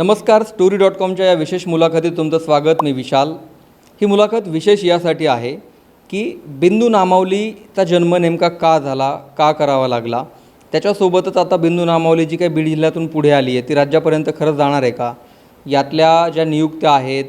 नमस्कार story dot कॉमच्या या विशेष मुलाखतीत तुमचं स्वागत. मी विशाल. ही मुलाखत विशेष यासाठी आहे की बिंदू नामावलीचा जन्म नेमका का झाला का करावा लागला? त्याच्यासोबतच आता बिंदू नामावली जी काही बीड जिल्ह्यातून पुढे आली आहे ती राज्यापर्यंत खरंच जाणार आहे का? यातल्या ज्या नियुक्त्या आहेत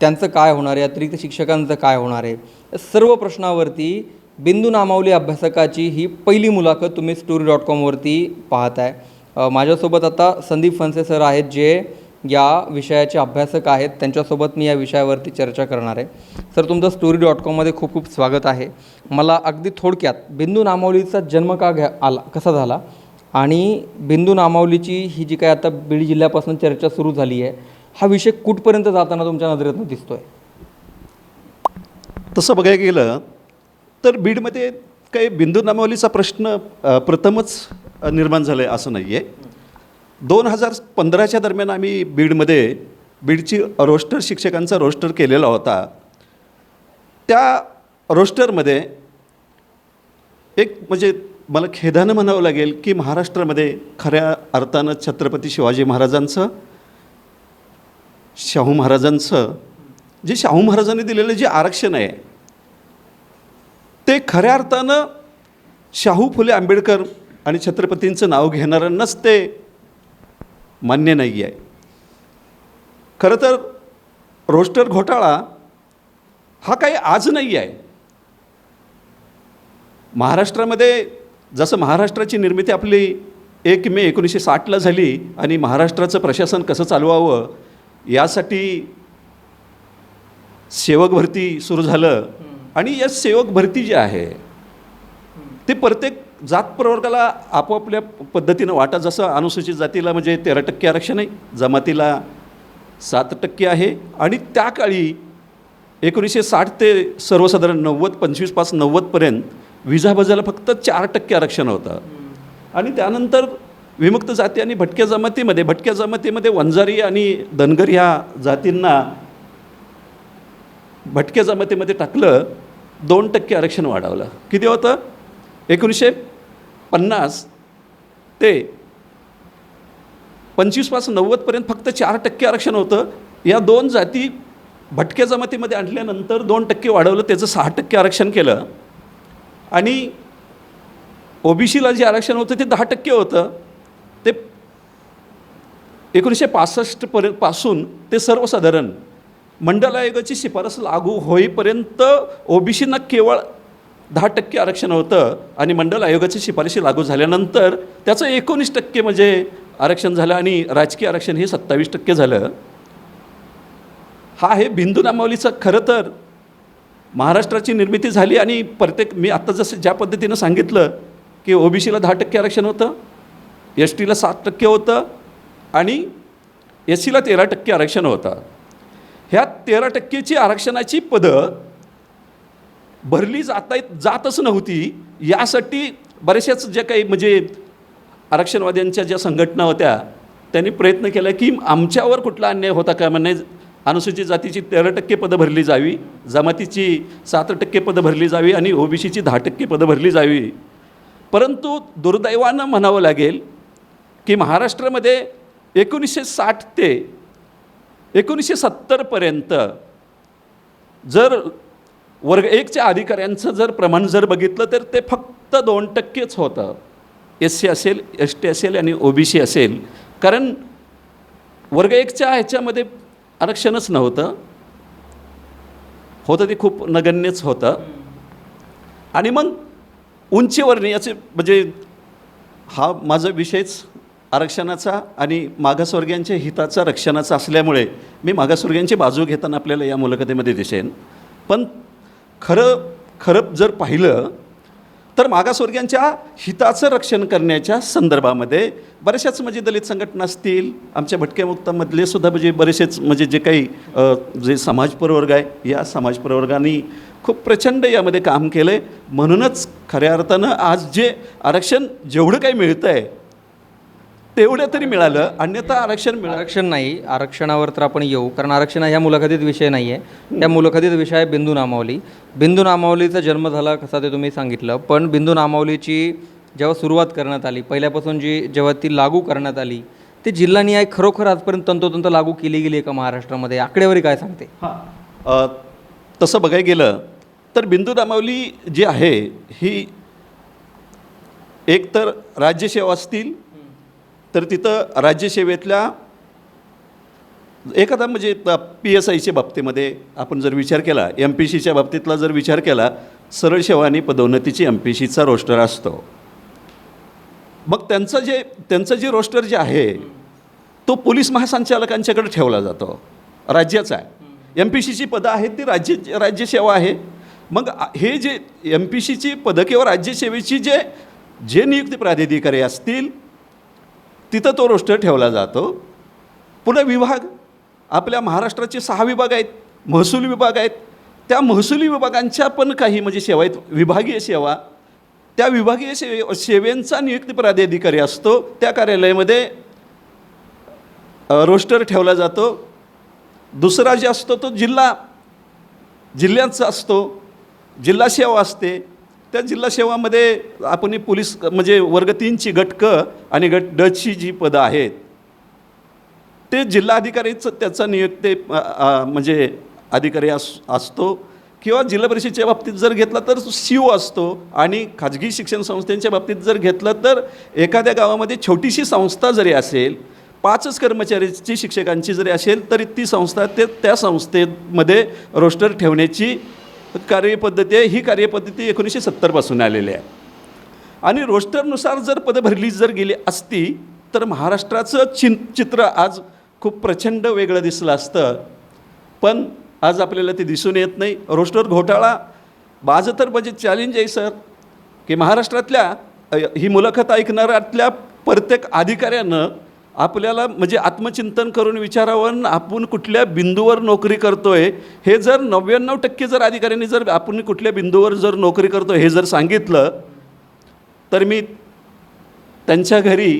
त्यांचं काय होणार आहे अतिरिक्त शिक्षकांचं काय होणार आहे? या सर्व प्रश्नावरती बिंदू नामावली अभ्यासकाची ही पहिली मुलाखत तुम्ही स्टोरी डॉट कॉमवरती पाहताय. माझ्यासोबत आता संदीप फनसे सर आहेत जे या विषयाचे अभ्यासक आहेत. त्यांच्यासोबत मी या विषयावरती चर्चा करणार आहे. सर तुमचं स्टोरी डॉट कॉममध्ये खूप खूप स्वागत आहे. मला अगदी थोडक्यात बिंदू नामावलीचा जन्म का घ्या आला कसा झाला? आणि बिंदू नामावलीची ही जी काय आता बीड जिल्ह्यापासून चर्चा सुरू झाली आहे हा विषय कुठपर्यंत जाताना तुमच्या नजरेतून दिसतो आहे तसं बघायला गेलं तर बीडमध्ये काही बिंदू नामावलीचा प्रश्न प्रथमच निर्माण झालं आहे असं नाही आहे दोन हजार पंधराच्या दरम्यान आम्ही बीडमध्ये बीडची रोस्टर शिक्षकांचा रोस्टर केलेला होता. त्या रोस्टरमध्ये एक म्हणजे मला खेदानं म्हणावं लागेल की महाराष्ट्रामध्ये खऱ्या अर्थानं छत्रपती शिवाजी महाराजांचं शाहू महाराजांचं जे शाहू महाराजांनी दिलेलं जे आरक्षण आहे ते खऱ्या अर्थानं शाहू फुले आंबेडकर आणि छत्रपतींचं नाव घेणाऱ्यांनाच ते मान्य नाही आहे. खरं तर रोस्टर घोटाळा हा काही आज नाही आहे. महाराष्ट्रामध्ये जसं महाराष्ट्राची निर्मिती आपली एक मे एकोणीसशे साठला झाली आणि महाराष्ट्राचं प्रशासन कसं चालवावं यासाठी सेवक भरती सुरू झालं. आणि या सेवक भरती जी आहे ते प्रत्येक जात प्रवर्गाला आपापल्या पद्धतीनं वाटा जसं अनुसूचित जातीला म्हणजे तेरा टक्के आरक्षण आहे जमातीला सात टक्के आहे आणि त्या काळी एकोणीसशे साठ ते सर्वसाधारण नव्वद पंचवीस पाच नव्वदपर्यंत विजाबजाला फक्त चार टक्के आरक्षण होतं. आणि त्यानंतर विमुक्त जाती आणि भटक्या जमातीमध्ये भटक्या जमातीमध्ये वंजारी आणि धनगर ह्या जातींना भटक्या जमातीमध्ये टाकलं दोन टक्के आरक्षण वाढवलं. किती होतं? एकोणीसशे पन्नास ते पंचवीसपासून नव्वदपर्यंत फक्त चार टक्के आरक्षण होतं. या दोन जाती भटक्या जमातीमध्ये आणल्यानंतर दोन टक्के वाढवलं त्याचं सहा टक्के आरक्षण केलं. आणि ओबीसीला जे आरक्षण होतं ते दहा टक्के होतं. ते एकोणीसशे पासष्टपर्यंत पासून ते सर्वसाधारण मंडल आयोगाची शिफारस लागू होईपर्यंत ओबीसीना केवळ दहा टक्के आरक्षण होतं आणि मंडल आयोगाची शिफारशी लागू झाल्यानंतर त्याचं एकोणीस टक्के म्हणजे आरक्षण झालं आणि राजकीय आरक्षण हे सत्तावीस टक्के झालं. हा आहे बिंदू नामावलीचं खरं तर महाराष्ट्राची निर्मिती झाली आणि प्रत्येक मी आत्ता जसं ज्या पद्धतीनं सांगितलं की ओबीसीला दहा टक्के आरक्षण होतं एस टीला सात टक्के होतं आणि एस सीला तेरा टक्के आरक्षण होतं. ह्या तेरा टक्केची आरक्षणाची पदं भरली जाता जातच नव्हती. यासाठी बऱ्याचशाच ज्या काही म्हणजे आरक्षणवाद्यांच्या ज्या संघटना होत्या त्यांनी प्रयत्न केला की आमच्यावर कुठला अन्याय होता का? म्हणजे अनुसूचित जातीची तेरा टक्के पदं भरली जावी जमातीची सात टक्के पदं भरली जावी आणि ओबीसीची दहा टक्के पदं भरली जावी. परंतु दुर्दैवानं म्हणावं लागेल की महाराष्ट्रामध्ये एकोणीसशे साठ ते एकोणीसशे सत्तरपर्यंत जर वर्ग एकच्या अधिकाऱ्यांचं जर प्रमाण जर बघितलं तर ते फक्त दोन टक्केच होतं. एस सी असेल एस टी असेल आणि ओ बी सी असेल. कारण वर्ग एकच्या ह्याच्यामध्ये आरक्षणच नव्हतं. होतं ते खूप नगण्यच होतं. आणि मग उंचीवरणी याचे म्हणजे हा माझा विषयच आरक्षणाचा आणि मागासवर्गीयांच्या हिताचा रक्षणाचा असल्यामुळे मी मागासवर्गीयांची बाजू घेताना आपल्याला या मुलाखतीमध्ये दिसेन. पण खरं खरं जर पाहिलं तर मागासवर्गीयांच्या हिताचं रक्षण करण्याच्या संदर्भामध्ये बऱ्याचशाच म्हणजे दलित संघटना असतील आमच्या भटक्या मुक्तामधले सुद्धा म्हणजे बरेचसेच म्हणजे जे काही जे समाज प्रवर्ग आहे या समाज प्रवर्गाने खूप प्रचंड यामध्ये काम केलं आहे म्हणूनच खऱ्या अर्थानं आज जे आरक्षण जेवढं काही मिळतं आहे तेवढं तरी मिळालं अन्यथा आरक्षण मिळालं. आरक्षण नाही आरक्षणावर तर आपण येऊ. कारण आरक्षण हा ह्या मुलाखतीत विषय नाही आहे त्या मुलाखतीत विषय आहे बिंदू नामावली. बिंदू नामावलीचा जन्म झाला कसा ते तुम्ही सांगितलं पण बिंदू नामावलीची जेव्हा सुरुवात करण्यात आली पहिल्यापासून जी जेव्हा ती लागू करण्यात आली ते जिल्हानिहाय खरोखर आजपर्यंत तंतोतंत लागू केली गेली आहे का महाराष्ट्रामध्ये? आकडेवारी काय सांगते? हां. तसं बघायला गेलं तर बिंदू नामावली जी आहे ही एक तर राज्यसेवा असतील तर तिथं राज्यसेवेतल्या एखादा म्हणजे पी एस आयच्या बाबतीमध्ये आपण जर विचार केला एम पी सीच्या बाबतीतला जर विचार केला सरळ सेवा आणि पदोन्नतीची एम पी सीचा रोस्टर असतो. मग त्यांचं जे त्यांचं जे रोस्टर जे आहे तो पोलीस महासंचालकांच्याकडे ठेवला जातो. राज्याचा आहे. एम पी सीची पदं आहेत ती राज्य राज्यसेवा आहे. मग हे जे एम पी सीची पदं किंवा राज्यसेवेची जे जे नियुक्ती प्राधिकारी असतील तिथं तो रोस्टर ठेवला जातो. पुन्हा विभाग आपल्या महाराष्ट्राचे सहा विभाग आहेत महसूल विभाग आहेत. त्या महसुली विभागांच्या पण काही म्हणजे सेवा आहेत. विभागीय सेवा त्या विभागीय सेवे सेवेंचा नियुक्ती प्राधिकारी असतो. त्या कार्यालयामध्ये रोस्टर ठेवला जातो. दुसरा जे असतो तो जिल्हा जिल्ह्याचा असतो. जिल्हा सेवा असते. त्या जिल्हा सेवामध्ये आपण पोलीस म्हणजे वर्ग तीनची गट आणि गट डची जी पदं आहेत ते जिल्हाधिकारीचं त्याचा नियुक्ते म्हणजे अधिकारी अस असतो किंवा जिल्हा परिषदेच्या बाबतीत जर घेतला तर सी ओ असतो आणि खाजगी शिक्षण संस्थांच्या बाबतीत जर घेतलं तर एखाद्या गावामध्ये छोटीशी संस्था जरी असेल पाचच कर्मचाऱ्याची शिक्षकांची जरी असेल तरी ती संस्था ते त्या संस्थेमध्ये रोस्टर ठेवण्याची कार्यपद्धती आहे. ही कार्यपद्धती एकोणीसशे सत्तरपासून आलेली आहे. आणि रोस्टरनुसार जर पदं भरली जर गेली असती तर महाराष्ट्राचं चिं चित्र आज खूप प्रचंड वेगळं दिसलं असतं. पण आज आपल्याला ते दिसून येत नाही. रोस्टर घोटाळा माझं तर म्हणजे चॅलेंज आहे सर की महाराष्ट्रातल्या ही मुलाखत ऐकणाऱ्यातल्या प्रत्येक अधिकाऱ्यानं आपल्याला म्हणजे आत्मचिंतन करून विचारावं आपण कुठल्या बिंदूवर नोकरी करतोय हे जर नव्याण्णव टक्के जर अधिकाऱ्यांनी जर आपण कुठल्या बिंदूवर जर नोकरी करतो हे जर सांगितलं तर मी त्यांच्या घरी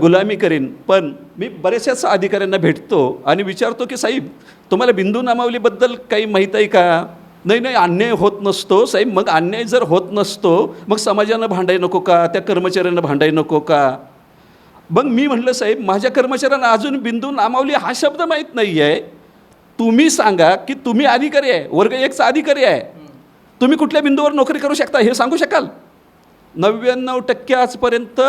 गुलामी करीन. पण मी बऱ्याचशाच अधिकाऱ्यांना भेटतो आणि विचारतो की साहेब तुम्हाला बिंदू नामावलीबद्दल काही माहीत आहे का? नाही नाही अन्याय होत नसतो साहेब. मग अन्याय जर होत नसतो मग समाजानं भांडाय नको का? त्या कर्मचाऱ्यांना भांडाय नको का? मग मी म्हटलं साहेब माझ्या कर्मचाऱ्यांना अजून बिंदू नामावली हा शब्द माहीत नाही आहे तुम्ही सांगा की तुम्ही अधिकारी आहे वर्ग एकचा अधिकारी आहे. तुम्ही कुठल्या बिंदूवर नोकरी करू शकता हे सांगू शकाल? नव्याण्णव टक्के आजपर्यंत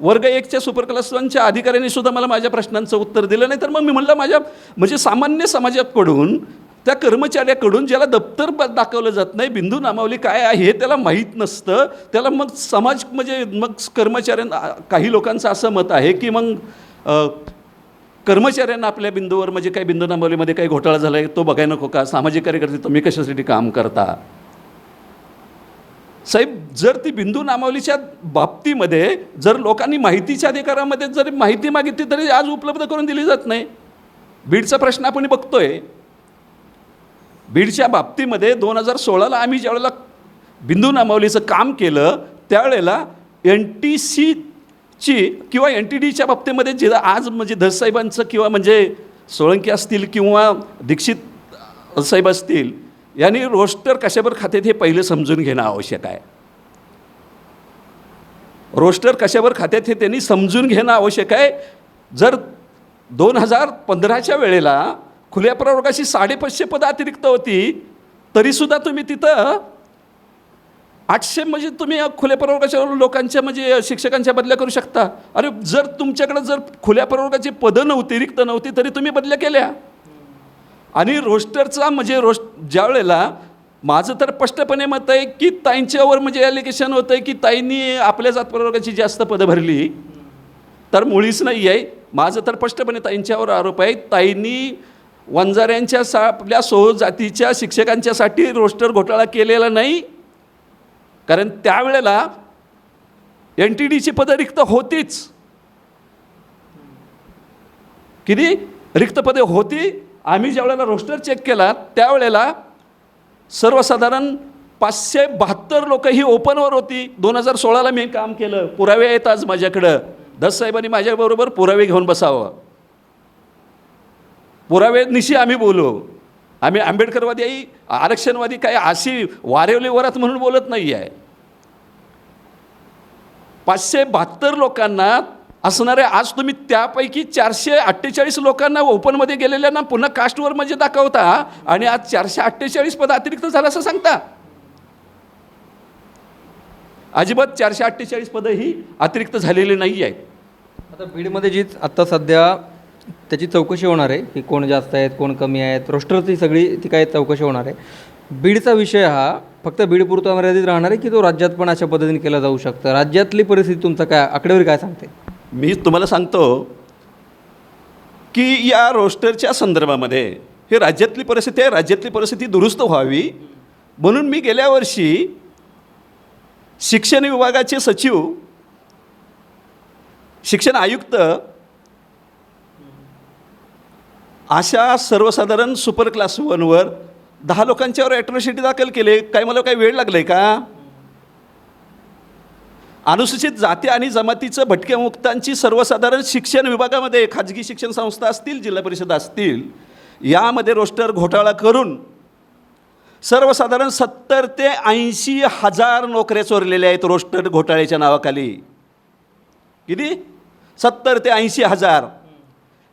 वर्ग एकच्या सुपर वनच्या अधिकाऱ्यांनी सुद्धा मला माझ्या प्रश्नांचं उत्तर दिलं नाही. तर मग मी म्हणलं माझ्या म्हणजे सामान्य समाजाकडून त्या कर्मचाऱ्याकडून ज्याला दप्तर दाखवलं जात नाही बिंदू नामावली काय आहे हे त्याला माहीत नसतं. त्याला मग समाज म्हणजे मग कर्मचाऱ्यांना काही लोकांचं असं मत आहे की मग कर्मचाऱ्यांना आपल्या बिंदूवर म्हणजे काही बिंदू नामावलीमध्ये काही घोटाळा झाला आहे तो बघायला नको का? सामाजिक कार्यकर्ते तुम्ही कशासाठी काम करता? साहेब जर ती बिंदू नामावलीच्या बाबतीमध्ये जर लोकांनी माहितीच्या अधिकारामध्ये जर माहिती मागितली तरी आज उपलब्ध करून दिली जात नाही. बीडचा प्रश्न आपण बघतोय. बीडच्या बाबतीमध्ये दोन हजार सोळाला आम्ही ज्यावेळेला बिंदू नामावलीचं काम केलं त्यावेळेला एन टी सीची किंवा एन टी डीच्या बाबतीमध्ये जे आज म्हणजे धससाहेबांचं किंवा म्हणजे सोळंकी असतील किंवा दीक्षित साहेब असतील यांनी रोस्टर कशावर खात्यात हे पहिले समजून घेणं आवश्यक आहे. रोस्टर कशावर खात्यात हे त्यांनी समजून घेणं आवश्यक आहे. जर दोन हजार पंधराच्या वेळेला खुल्या प्रवर्गाशी साडेपाचशे पदं अतिरिक्त होती तरीसुद्धा तुम्ही तिथं आठशे म्हणजे तुम्ही खुल्या प्रवर्गाच्या लोकांच्या म्हणजे शिक्षकांच्या बदल्या करू शकता. अरे जर तुमच्याकडे जर खुल्या प्रवर्गाची पदं नव्हती रिक्त नव्हती तरी तुम्ही बदल्या केल्या. आणि रोस्टरचा म्हणजे रोस्ट ज्या वेळेला माझं तर स्पष्टपणे मत आहे की ताईंच्यावर म्हणजे ॲलिगेशन होतं आहे की ताईंनी आपल्या जात प्रवर्गाची जास्त पदं भरली. तर मुळीच नाही आहे माझं तर स्पष्टपणे ताईंच्यावर आरोप आहे. ताईंनी वंजाऱ्यांच्या सा आपल्या सो जातीच्या शिक्षकांच्यासाठी रोस्टर घोटाळा केलेला नाही. कारण त्यावेळेला एन टी डीची पदं रिक्त होतीच. किती? रिक्त पदे होती. आम्ही ज्यावेळेला रोस्टर चेक केला त्यावेळेला सर्वसाधारण पाचशे बहात्तर लोक ही ओपनवर होती. दोन हजार सोळाला मी काम केलं. पुरावे आहेत आज माझ्याकडं. दस साहेबांनी माझ्याबरोबर पुरावे घेऊन बसावं. पुरावे आम्ही बोलू. आम्ही आंबेडकरवादी आई आरक्षणवादी काय अशी वारेवली वरात म्हणून बोलत नाही आहे पाचशे बहात्तर लोकांना असणारे आज तुम्ही त्यापैकी चारशे अठ्ठेचाळीस लोकांना ओपनमध्ये गेलेल्यांना पुन्हा कास्टवर म्हणजे दाखवता आणि आज चारशे अठ्ठेचाळीस पद अतिरिक्त झालं असं सांगता. अजिबात चारशे अठ्ठेचाळीस पदं ही अतिरिक्त झालेली नाही आहेत आता बीडमध्ये जी आत्ता सध्या त्याची चौकशी होणार आहे की कोण जास्त आहेत कोण कमी आहेत. रोस्टरची सगळी ती काय चौकशी होणार आहे. बीडचा विषय हा फक्त बीडपुरता मर्यादित राहणार आहे की तो राज्यात पण अशा पद्धतीने केला जाऊ शकतं? राज्यातली परिस्थिती तुमचा काय आकडेवारी काय सांगते? मी तुम्हाला सांगतो की या रोस्टरच्या संदर्भामध्ये हे राज्यातली परिस्थिती आहे राज्यातली परिस्थिती दुरुस्त व्हावी. म्हणून मी गेल्या वर्षी शिक्षण विभागाचे सचिव शिक्षण आयुक्त अशा सर्वसाधारण सुपर क्लास वनवर दहा लोकांच्यावर ॲट्रॉसिटी दाखल केले काय मला काही वेळ लागला आहे का? अनुसूचित जाती आणि जमातीचं भटक्या मुक्तांची सर्वसाधारण शिक्षण विभागामध्ये खाजगी शिक्षण संस्था असतील जिल्हा परिषद असतील यामध्ये रोस्टर घोटाळा करून सर्वसाधारण सत्तर ते ऐंशी हजार नोकऱ्या चोरलेल्या आहेत रोस्टर घोटाळ्याच्या नावाखाली. किती? सत्तर ते ऐंशी हजार.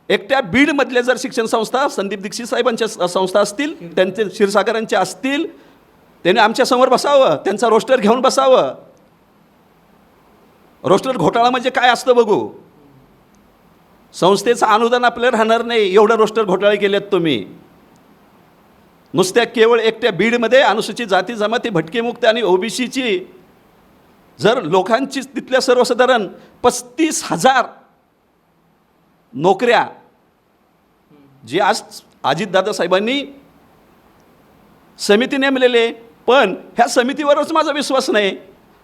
एकट्या बीडमधल्या जर शिक्षण संस्था संदीप दीक्षित साहेबांच्या संस्था असतील त्यांचे क्षीरसागरांच्या असतील त्यांनी आमच्यासमोर बसावं त्यांचा रोस्टर घेऊन बसावं. रोस्टर घोटाळा म्हणजे काय असतं बघू? संस्थेचं अनुदान आपल्याला राहणार नाही एवढं रोस्टर घोटाळे केलेत तुम्ही. नुसत्या केवळ एकट्या बीडमध्ये अनुसूचित जाती जमाती भटकेमुक्त आणि ओबीसीची जर लोकांची तिथल्या सर्वसाधारण पस्तीस हजार नोकऱ्या. जी आज अजितदादा साहेबांनी समिती नेमलेले पण ह्या समितीवरच माझा विश्वास नाही.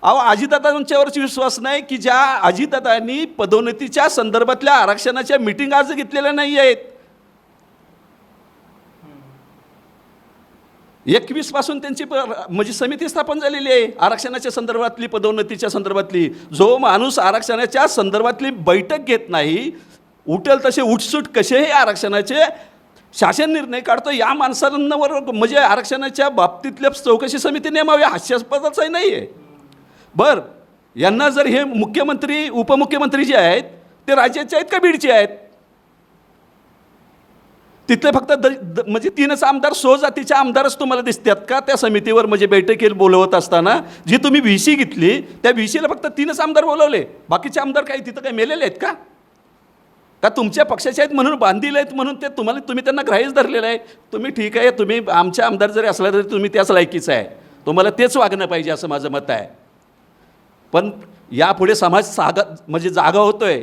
अहो अजितदादांच्यावरच विश्वास नाही की ज्या अजितदादांनी पदोन्नतीच्या संदर्भातल्या आरक्षणाच्या मिटिंग आज घेतलेल्या नाही आहेत. एकवीसपासून त्यांची म्हणजे समिती स्थापन झालेली आहे आरक्षणाच्या संदर्भातली पदोन्नतीच्या संदर्भातली. जो माणूस आरक्षणाच्या संदर्भातली बैठक घेत नाही उठेल तसे उठसूट कसेही आरक्षणाचे? शासन निर्णय काढतो या माणसांवर म्हणजे आरक्षणाच्या बाबतीतल्या चौकशी समिती नेमावी हास्यास्पदाचाही नाही आहे बर यांना जर हे मुख्यमंत्री उपमुख्यमंत्री जे आहेत ते राज्याचे आहेत का बीडचे आहेत? तिथले फक्त द, द म्हणजे तीनच आमदार सो आमदारच तुम्हाला दिसतात का? त्या समितीवर म्हणजे बैठकील बोलवत असताना जी तुम्ही व्ही सी घेतली त्या व्ही सीला फक्त तीनच आमदार बोलवले. बाकीचे आमदार काही तिथं काही मेलेले आहेत का? का तुमच्या पक्षाचे आहेत म्हणून बांधील आहेत म्हणून ते तुम्हाला तुम्ही त्यांना ग्राह्यच धरलेलं आहे. तुम्ही ठीक आहे तुम्ही आमच्या आमदार जरी असला तरी तुम्ही त्याच लायकीचं आहे. तुम्हाला तेच वागणं पाहिजे असं माझं मत आहे. पण यापुढे समाज सागा म्हणजे जागा होतोय.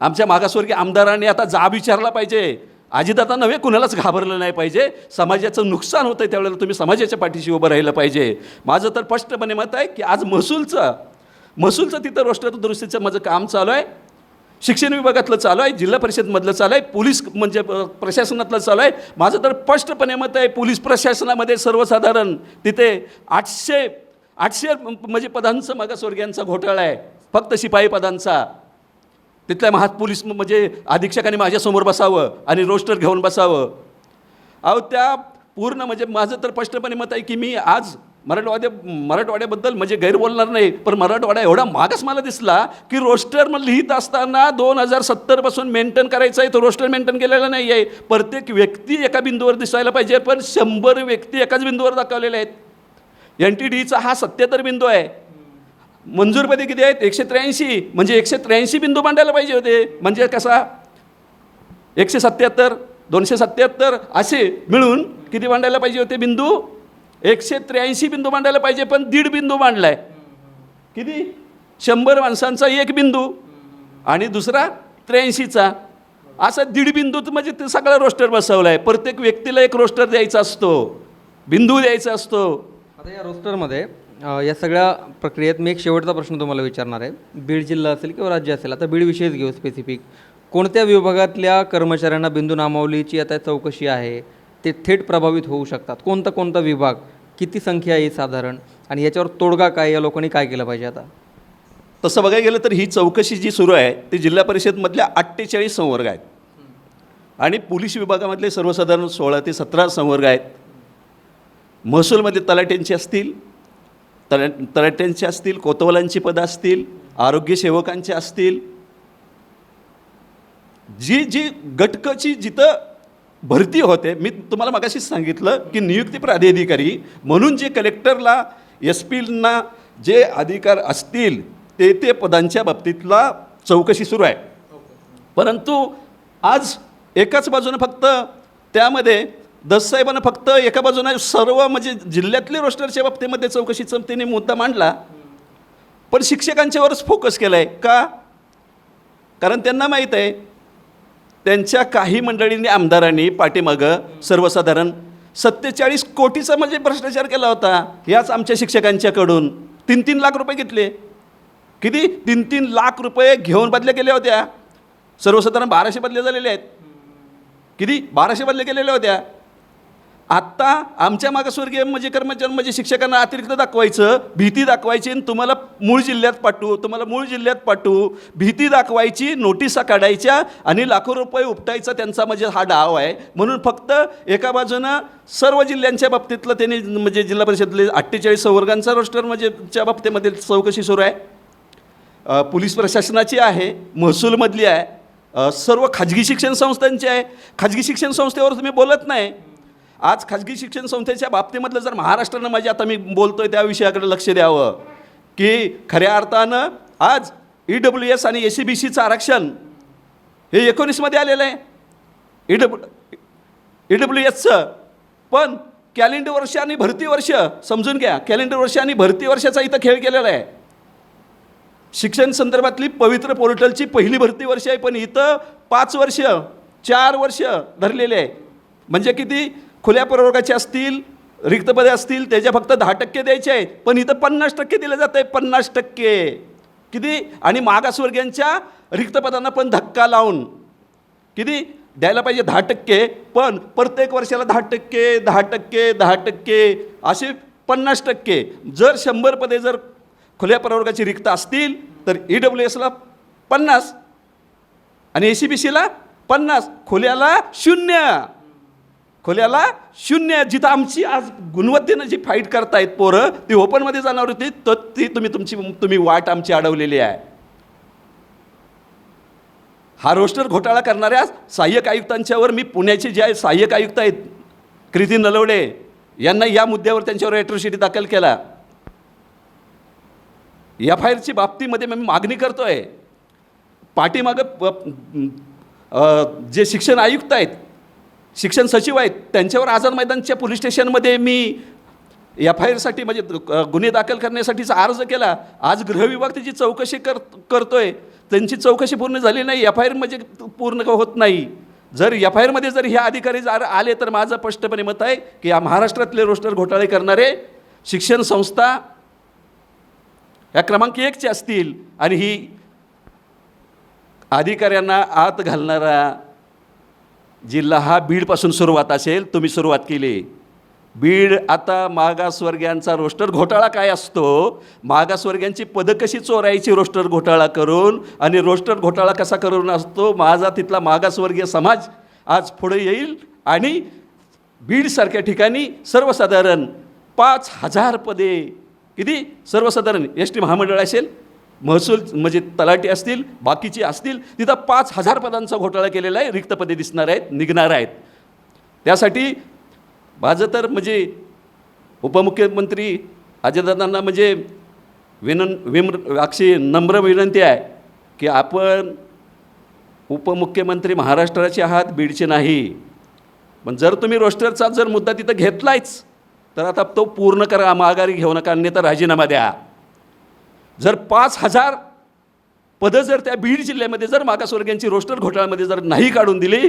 आमच्या मागासवर्गीय आमदारांनी आता जाब विचारला पाहिजे. अजिदाता नव्हे कुणालाच घाबरलं नाही पाहिजे. समाजाचं नुकसान होतं आहे त्यावेळेला तुम्ही समाजाच्या पाठीशी उभं राहिलं पाहिजे. माझं तर स्पष्टपणे मत आहे की आज महसूलचं महसूलचं तिथं रोस्टर दुरुस्तीचं माझं काम चालू आहे. शिक्षण विभागातलं चालू आहे जिल्हा परिषदमधलं चालू आहे पोलीस म्हणजे प्रशासनातलं चालू आहे. माझं तर स्पष्टपणे मत आहे पोलीस प्रशासनामध्ये सर्वसाधारण तिथे आठशे आठशे म्हणजे पदांचं मागासवर्गीयांचा घोटाळा आहे. फक्त शिपाई पदांचा. तिथल्या महात पोलीस म्हणजे अधीक्षकांनी माझ्यासमोर बसावं आणि रोस्टर घेऊन बसावं. अहो त्या पूर्ण म्हणजे माझं तर स्पष्टपणे मत आहे की मी आज मराठवाड्या मराठवाड्याबद्दल म्हणजे गैर बोलणार नाही पण मराठवाडा एवढा मागास मला दिसला की रोस्टर मग लिहित असताना दोन हजार सत्तरपासून मेंटेन करायचं आहे तो रोस्टर मेंटेन केलेला नाही आहे प्रत्येक व्यक्ती एका बिंदूवर दिसायला पाहिजे पण शंभर व्यक्ती एकाच बिंदूवर दाखवलेल्या आहेत. एन टी डीचा हा सत्याहत्तर बिंदू आहे. मंजूरपदी किती आहेत? एकशे त्र्याऐंशी. म्हणजे एकशे त्र्याऐंशी बिंदू मांडायला पाहिजे होते. म्हणजे कसा? एकशे सत्त्याहत्तर दोनशे सत्त्याहत्तर असे मिळून किती मांडायला पाहिजे होते बिंदू? एकशे त्र्याऐंशी बिंदू मांडायला पाहिजे पण दीड बिंदू मांडलाय. किती? शंभर माणसांचा एक बिंदू. आणि दुसरा त्र्याऐंशीचा. असा दीड बिंदू म्हणजे ते सगळा रोस्टर बसवला आहे प्रत्येक व्यक्तीला एक रोस्टर द्यायचा असतो. बिंदू द्यायचा असतो. आता या रोस्टरमध्ये या सगळ्या प्रक्रियेत मी एक शेवटचा प्रश्न तुम्हाला विचारणार आहे. बीड जिल्हा असेल किंवा राज्य असेल आता बीडविषयक घेऊ स्पेसिफिक कोणत्या विभागातल्या कर्मचाऱ्यांना बिंदू नामावलीची आता चौकशी आहे? ते थेट प्रभावित होऊ शकतात. कोणता कोणता विभाग किती संख्या आहे साधारण आणि याच्यावर तोडगा काय या लोकांनी काय केलं पाहिजे आता? तसं बघायला गेलं तर ही चौकशी जी सुरू आहे ती जिल्हा परिषदमधल्या अठ्ठेचाळीस संवर्ग आहेत. आणि पोलीस विभागामधले सर्वसाधारण सोळा ते सतरा संवर्ग आहेत. महसूलमध्ये तलाट्यांचे असतील तला तलाट्यांचे असतील कोतवालांची पदं असतील आरोग्य सेवकांचे असतील. जी जी गटकची जिथं भरती होते. मी तुम्हाला मगाशीच सांगितलं की नियुक्ती प्राधिकारी म्हणून जे कलेक्टरला एस पीना जे अधिकार असतील ते ते पदांच्या बाबतीतला चौकशी सुरू आहे. परंतु आज एकाच बाजूनं फक्त त्यामध्ये दससाहेबांना फक्त एका बाजूनं सर्व म्हणजे जिल्ह्यातले रोस्टरच्या बाबतीमध्ये चौकशीचा त्यांनी मुद्दा मांडला. पण शिक्षकांच्यावरच फोकस केला आहे का? कारण त्यांना माहीत आहे त्यांच्या काही मंडळींनी आमदारांनी पाठीमागं सर्वसाधारण सत्तेचाळीस कोटीचा म्हणजे भ्रष्टाचार केला होता. याच आमच्या शिक्षकांच्याकडून. तीन तीन लाख रुपये घेतले. किती? तीन तीन लाख रुपये घेऊन बदल्या केल्या होत्या. सर्वसाधारण बाराशे बदल्या झालेल्या आहेत. किती? बाराशे बदल्या केलेल्या होत्या. आत्ता आमच्या मागासवर्गीय म्हणजे कर्मचारी म्हणजे शिक्षकांना अतिरिक्त दाखवायचं भीती दाखवायची आणि तुम्हाला मूळ जिल्ह्यात पाठवू तुम्हाला मूळ जिल्ह्यात पाठवू भीती दाखवायची नोटिसा काढायच्या आणि लाखो रुपये उपटायचा त्यांचा म्हणजे हा डाव आहे. म्हणून फक्त एका बाजूनं सर्व जिल्ह्यांच्या बाबतीतलं त्यांनी म्हणजे जिल्हा परिषदेतले अठ्ठेचाळीस संवर्गांचा रोस्टर म्हणजे च्या बाबतीमध्ये चौकशी सुरू आहे. पोलीस प्रशासनाची आहे महसूलमधली आहे सर्व खाजगी शिक्षण संस्थांची आहे. खाजगी शिक्षण संस्थेवर तुम्ही बोलत नाही. आज खाजगी शिक्षण संस्थेच्या बाबतीमधलं जर महाराष्ट्रानं माझे आता मी बोलतोय त्या विषयाकडे लक्ष द्यावं की खऱ्या अर्थानं आज ई डब्ल्यू एस आणि ए सी बी सीचं आरक्षण हे एकोणीसमध्ये आलेलं आहे. ई डब्ल्यू ई डब्ल्यू एसचं पण कॅलेंडर वर्ष आणि भरती वर्ष समजून घ्या कॅलेंडर वर्ष आणि भरती वर्षाचा इथं खेळ केलेला आहे. शिक्षण संदर्भातली पवित्र पोर्टलची पहिली भरती वर्ष आहे पण इथं पाच वर्ष चार वर्ष धरलेले आहे. म्हणजे किती? खुल्या प्रवर्गाचे असतील रिक्त पदे असतील त्याच्या फक्त दहा टक्के द्यायचे आहेत. पण इथं पन्नास टक्के दिलं जातं आहे पन्नास टक्के. किती? आणि मागासवर्गीयांच्या रिक्त पदांना पण धक्का लावून. किती? द्यायला पाहिजे दहा टक्के पण प्रत्येक वर्षाला दहा टक्के दहा टक्के दहा टक्के असे पन्नास टक्के. जर शंभर पदे जर खुल्या प्रवर्गाची रिक्त असतील तर ई डब्ल्यू एसला पन्नास आणि ए सी बी सीला पन्नास. खुल्याला शून्य. खोल्याला शून्य जिथं आमची आज गुणवत्तेनं जी फाईट करतायत पोरं ती ओपनमध्ये जाणार होती तर ती तुम्ही तुमची तुम्ही वाट आमची अडवलेली आहे. हा रोस्टर घोटाळा करणाऱ्या सहाय्यक आयुक्तांच्यावर मी पुण्याचे जे आहे सहाय्यक आयुक्त आहेत कृती नलवडे यांना या मुद्द्यावर त्यांच्यावर ॲट्रोसिटी दाखल केला. एफ आय आरची बाबतीमध्ये मी मागणी करतो आहे पाठीमागं प- जे शिक्षण आयुक्त आहेत शिक्षण सचिव आहेत. त्यांच्यावर आझाद मैदानच्या पोलीस स्टेशनमध्ये मी एफ आय आरसाठी म्हणजे गुन्हे दाखल करण्यासाठीचा अर्ज केला. आज गृहविभाग त्याची चौकशी कर करतोय. त्यांची चौकशी पूर्ण झाली नाही. एफ आय आर म्हणजे पूर्ण होत नाही. जर एफ आय आरमध्ये जर हे अधिकारी जर आले तर माझं स्पष्टपणे मत आहे की या महाराष्ट्रातले रोस्टर घोटाळे करणारे शिक्षण संस्था या क्रमांक एकचे असतील आणि ही अधिकाऱ्यांना आत घालणारा जिल्हा हा बीडपासून सुरुवात असेल तुम्ही सुरुवात केली. बीड आता मागासवर्गीयांचा रोस्टर घोटाळा काय असतो? मागासवर्गीयांची पदं कशी चोरायची रोस्टर घोटाळा करून? आणि रोस्टर घोटाळा कसा करून असतो? माझा तिथला मागासवर्गीय समाज आज पुढे येईल आणि बीडसारख्या ठिकाणी सर्वसाधारण पाच हजार पदे किती? सर्वसाधारण एस टी महामंडळ असेल महसूल म्हणजे तलाठी असतील बाकीची असतील तिथं पाच हजार पदांचा घोटाळा केलेला आहे रिक्त पदे दिसणार आहेत निघणार आहेत. त्यासाठी माझं तर म्हणजे उपमुख्यमंत्री अजयदादांना म्हणजे विनं विम्र अक्षी नम्र विनंती आहे की आपण उपमुख्यमंत्री महाराष्ट्राचे आहात बीडचे नाही. पण जर तुम्ही रोस्टरचा जर मुद्दा तिथं घेतलायच तर आता तो पूर्ण करा माघारी घेऊ नका अन्यथा राजीनामा द्या. जर पाच हजार पदं जर त्या बीड जिल्ह्यामध्ये जर मागासवर्गीयांची रोस्टर घोटाळ्यामध्ये जर नाही काढून दिली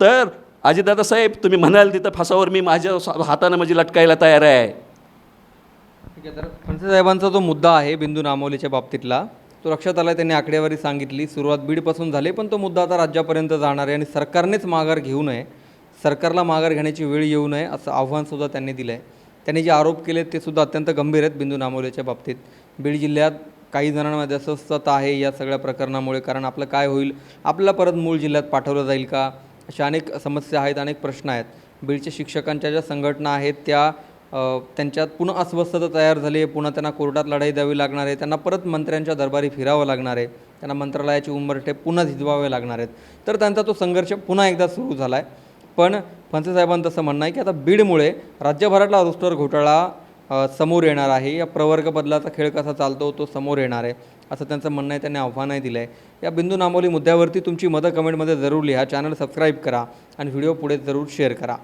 तर अजितदादा साहेब तुम्ही म्हणाल तिथं फासावर मी माझ्या हातानं म्हणजे लटकायला तयार आहे. ठीक आहे तर फणसे साहेबांचा जो मुद्दा आहे बिंदू नामोलीच्या बाबतीतला तो लक्षात आला त्यांनी आकडेवारी सांगितली. सुरुवात बीडपासून झाली पण तो मुद्दा आता राज्यापर्यंत जाणार आहे आणि सरकारनेच माघार घेऊ नये. सरकारला माघार घेण्याची वेळ येऊ नये असं आव्हानसुद्धा त्यांनी दिलं आहे त्यांनी जे आरोप केले ते सुद्धा अत्यंत गंभीर आहेत बिंदू नामवलीच्या बाबतीत. बीड जिल्ह्यात काही जणांमध्ये अस्वस्थता आहे या सगळ्या प्रकरणामुळे. कारण आपलं काय होईल? आपल्याला परत मूळ जिल्ह्यात पाठवलं जाईल का? अशा अनेक समस्या आहेत अनेक प्रश्न आहेत. बीडच्या शिक्षकांच्या ज्या संघटना आहेत त्या त्यांच्यात पुन्हा अस्वस्थता तयार झाली आहे. पुन्हा त्यांना कोर्टात लढाई द्यावी लागणार आहे. त्यांना परत मंत्र्यांच्या दरबारी फिरावं लागणार आहे. त्यांना मंत्रालयाची उंबरठे पुन्हा झिजवावे लागणार आहेत. तर त्यांचा तो संघर्ष पुन्हा एकदा सुरू झाला आहे पण फणसे साहेबांचं तसं म्हणणं आहे की आता बीडमुळे राज्यभरातला रोस्टर घोटाळा समोर येणार आहे. या प्रवर्ग बदलाचा खेळ कसा चालतो तो समोर येणार आहे असं त्यांचं म्हणणं आहे. त्यांनी आव्हानही दिलं आहे या बिंदू नामोली मुद्द्यावरती तुमची मतं कमेंटमध्ये जरूर लिहा. चॅनल सबस्क्राईब करा आणि व्हिडिओ पुढे जरूर शेअर करा.